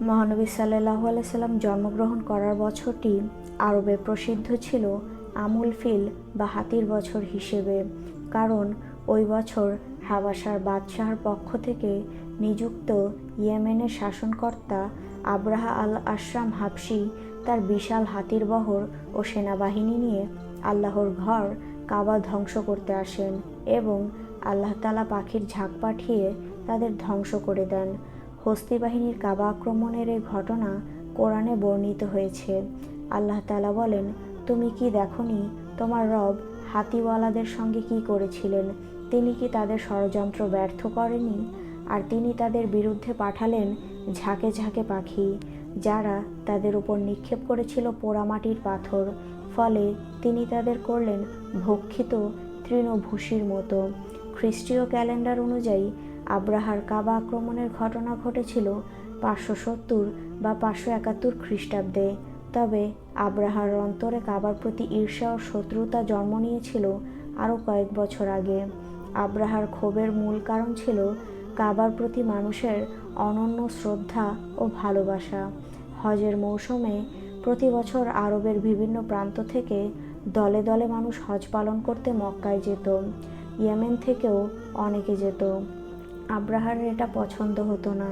মহানবী সাল্লাহ আলাইসাল্লাম জন্মগ্রহণ করার বছরটি আরবে প্রসিদ্ধ ছিল আমুল ফিল বা হাতির বছর হিসেবে। কারণ ওই বছর হাবাসার বাদশাহর পক্ষ থেকে নিযুক্ত ইয়েমেনের শাসনকর্তা আব্রাহা আল আশরাম হাবসি তার বিশাল হাতির বহর ও সেনাবাহিনী নিয়ে আল্লাহর ঘর কাবা ধ্বংস করতে আসেন এবং আল্লাহতালা পাখির ঝাঁক পাঠিয়ে তাদের ধ্বংস করে দেন। হস্তি বাহিনীর কাবা আক্রমণের এই ঘটনা কোরআনে বর্ণিত হয়েছে। আল্লাহ তালা বলেন, তুমি কি দেখনি তোমার রব হাতিওয়ালাদের সঙ্গে কি করেছিলেন? তিনি কি তাদের ষড়যন্ত্র ব্যর্থ করেনি? আর তিনি তাদের বিরুদ্ধে পাঠালেন ঝাঁকে ঝাঁকে পাখি, যারা তাদের উপর নিক্ষেপ করেছিল পোড়ামাটির পাথর। ফলে তিনি তাদের করলেন ভক্ষিত তৃণভূষির মতো। খ্রিস্টীয় ক্যালেন্ডার অনুযায়ী আব্রাহার কাবা আক্রমণের ঘটনা ঘটেছিল পাঁচশো সত্তর বা পাঁচশো একাত্তর খ্রিস্টাব্দে। তবে আব্রাহার অন্তরে কাবার প্রতি ঈর্ষা ও শত্রুতা জন্ম নিয়েছিল আরও কয়েক বছর আগে। আব্রাহার ক্ষোভের মূল কারণ ছিল কাবার প্রতি মানুষের অনন্য শ্রদ্ধা ও ভালোবাসা। হজের মৌসুমে প্রতি বছর আরবের বিভিন্ন প্রান্ত থেকে দলে দলে মানুষ হজ পালন করতে মক্কায় যেত। ইয়েমেন থেকেও অনেকে যেত। আব্রাহার এটা পছন্দ হতো না।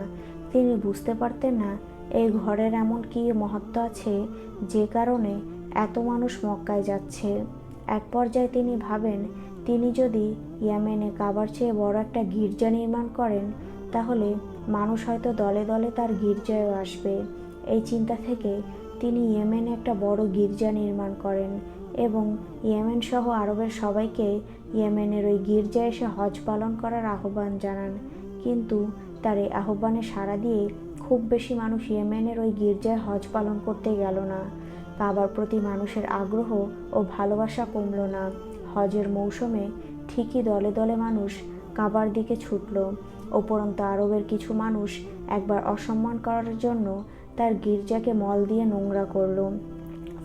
তিনি বুঝতে পারতেন না, এই ঘরের এমন কী মহত্ব আছে যে কারণে এত মানুষ মক্কায় যাচ্ছে। এক পর্যায়ে তিনি ভাবেন, তিনি যদি ইয়েমেনে কাবার চেয়ে বড় একটা গির্জা নির্মাণ করেন, তাহলে মানুষ হয়তো দলে দলে তার গির্জায়ও আসবে। এই চিন্তা থেকে তিনি ইয়েমেনে একটা বড় গির্জা নির্মাণ করেন। এবং ইয়েমেন সহ আরবের সবাইকে ইয়েমেনের ওই গির্জায় এসে হজ পালন করার আহ্বান জানান। কিন্তু তার এই আহ্বানে সাড়া দিয়ে খুব বেশি মানুষ ইয়েমেনের ওই গির্জায় হজ পালন করতে গেল না। কাবার প্রতি মানুষের আগ্রহ ও ভালোবাসা কমল না। হজের মৌসুমে ঠিকই দলে দলে মানুষ কাবার দিকে ছুটল উপরন্ত আরবের কিছু মানুষ একবার অসম্মান করার জন্য তার গির্জাকে মল দিয়ে নোংরা করল।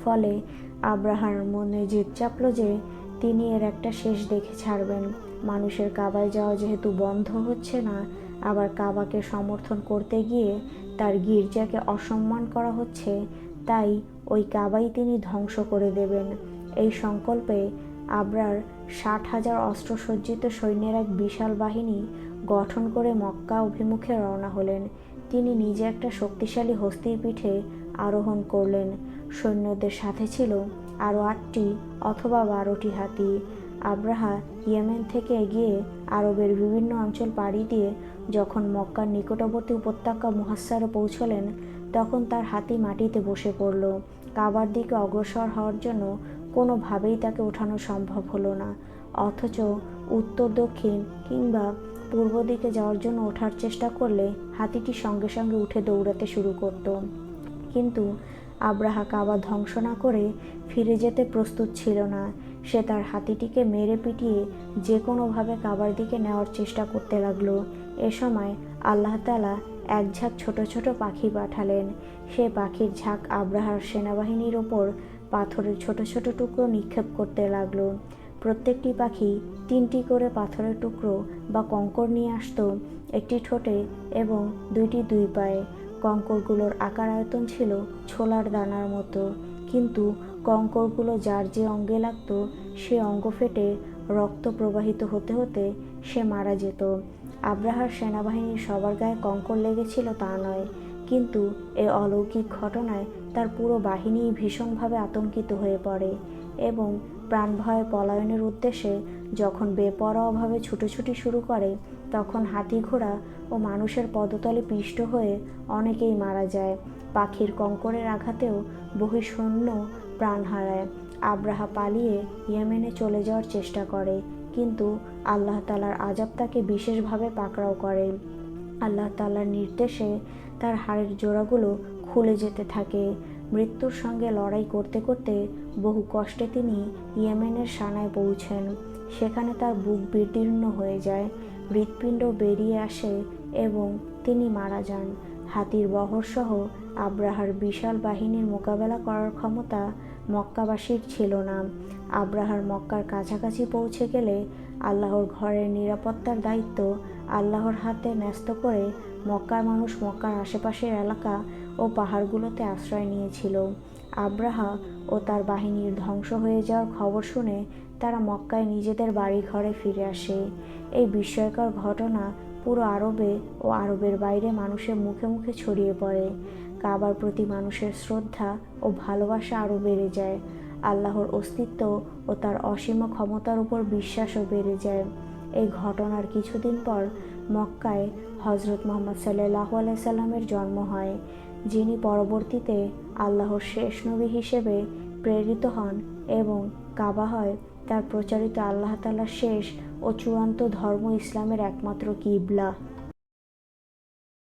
ফলে আব্রাহার মনে জেদ চাপল যে তিনি এর একটা শেষ দেখে ছাড়বেন। মানুষের কাবায় যাওয়া যেহেতু বন্ধ হচ্ছে না, আবার কাবাকে সমর্থন করতে গিয়ে তার গির্জাকে অসম্মান করা হচ্ছে, তাই ওই কাবাই তিনি ধ্বংস করে দেবেন। এই সংকল্পে আবরার ষাট হাজার অস্ত্রসজ্জিত সৈন্যের এক বিশাল বাহিনী গঠন করে মক্কা অভিমুখে রওনা হলেন। তিনি নিজে একটা শক্তিশালী হস্তির পিঠে আরোহণ করলেন। সৈন্যদের সাথে ছিল আরও আটটি অথবা বারোটি হাতি। আব্রাহা ইয়েমেন থেকে এগিয়ে আরবের বিভিন্ন অঞ্চল পাড়ি দিয়ে যখন মক্কার নিকটবর্তী উপত্যকা মুহাস্সারে পৌঁছলেন, তখন তার হাতি মাটিতে বসে পড়ল। কাবার দিকে অগ্রসর হওয়ার জন্য কোনোভাবেই তাকে ওঠানো সম্ভব হলো না। অথচ উত্তর, দক্ষিণ কিংবা পূর্ব দিকে যাওয়ার জন্য ওঠার চেষ্টা করলে হাতিটি সঙ্গে সঙ্গে উঠে দৌড়াতে শুরু করত। কিন্তু আব্রাহা কাবা ধ্বংস না করে ফিরে যেতে প্রস্তুত ছিল না। সে তার হাতিটিকে মেরে পিটিয়ে যে কোনোভাবে কাবার দিকে নেওয়ার চেষ্টা করতে লাগল। এ সময় আল্লাহ তালা এক ঝাঁক ছোট ছোট পাখি পাঠালেন। সে পাখির ঝাঁক আব্রাহার সেনাবাহিনীর ওপর পাথরের ছোট ছোট টুকরো নিক্ষেপ করতে লাগল। প্রত্যেকটি পাখি তিনটি করে পাথরের টুকরো বা কঙ্কর নিয়ে আসতো, একটি ঠোঁটে এবং দুইটি দুই পায়ে। কঙ্করগুলোর আকার আয়তন ছিল ছোলার দানার মতো। কিন্তু কঙ্করগুলো যার যে অঙ্গে লাগতো, সে অঙ্গ ফেটে রক্ত প্রবাহিত হতে হতে সে মারা যেত। আব্রাহার সেনাবাহিনীর সবার গায়ে কঙ্কর লেগেছিল তা নয়, কিন্তু এ অলৌকিক ঘটনায় তার পুরো বাহিনী ভীষণভাবে আতঙ্কিত হয়ে পড়ে এবং প্রাণভয়ে পলায়নের উদ্দেশ্যে যখন বেপরোয়াভাবে ছুটোছুটি শুরু করে তখন হাতি ঘোড়া ও মানুষের পদতলে পিষ্ট হয়ে অনেকেই মারা যায়। পাখির কঙ্করের আঘাতেও বহু সৈন্য প্রাণ হারায়। আব্রাহা পালিয়ে ইয়েমেনে চলে যাওয়ার চেষ্টা করে, কিন্তু আল্লাহ তালার আজাব তাকে বিশেষভাবে পাকড়াও করে। আল্লাহ তালার নির্দেশে তার হাড়ের জোড়াগুলো খুলে যেতে থাকে। মৃত্যুর সঙ্গে লড়াই করতে করতে বহু কষ্টে তিনি ইয়েমেনের সানায় পৌঁছেন। সেখানে তার বুক বিদীর্ণ হয়ে যায়। হৃৎপিণ্ড বেরিয়ে আসে এবং তিনি মারা যান। হাতির বহরসহ আব্রাহার বিশাল বাহিনীর মোকাবেলা করার ক্ষমতা মক্কাবাসীর ছিল না। আব্রাহার মক্কার কাছাকাছি পৌঁছে গেলে আল্লাহর ঘরের নিরাপত্তার দায়িত্ব আল্লাহর হাতে ন্যস্ত করে মক্কার মানুষ মক্কার আশেপাশের এলাকা ও পাহাড়গুলোতে আশ্রয় নিয়েছিল। আব্রাহা ও তার বাহিনীর ধ্বংস হয়ে যাওয়ার খবর শুনে তারা মক্কায় নিজেদের বাড়ি ঘরে ফিরে আসে। এই বিস্ময়কর ঘটনা পুরো আরবে ও আরবের বাইরে মানুষের মুখে মুখে ছড়িয়ে পড়ে। কাবার প্রতি মানুষের শ্রদ্ধা ও ভালোবাসা আরও বেড়ে যায়। আল্লাহর অস্তিত্ব ও তার অসীম ক্ষমতার উপর বিশ্বাসও বেড়ে যায়। এই ঘটনার কিছুদিন পর মক্কায় হজরত মোহাম্মদ সাল্লাহ আলাইসাল্লামের জন্ম হয়, যিনি পরবর্তীতে আল্লাহর শেষ নবী হিসেবে প্রেরিত হন এবং কাবা হয় তার প্রচারিত আল্লাহ তালার শেষ ও চূড়ান্ত ধর্ম ইসলামের একমাত্র কিবলা।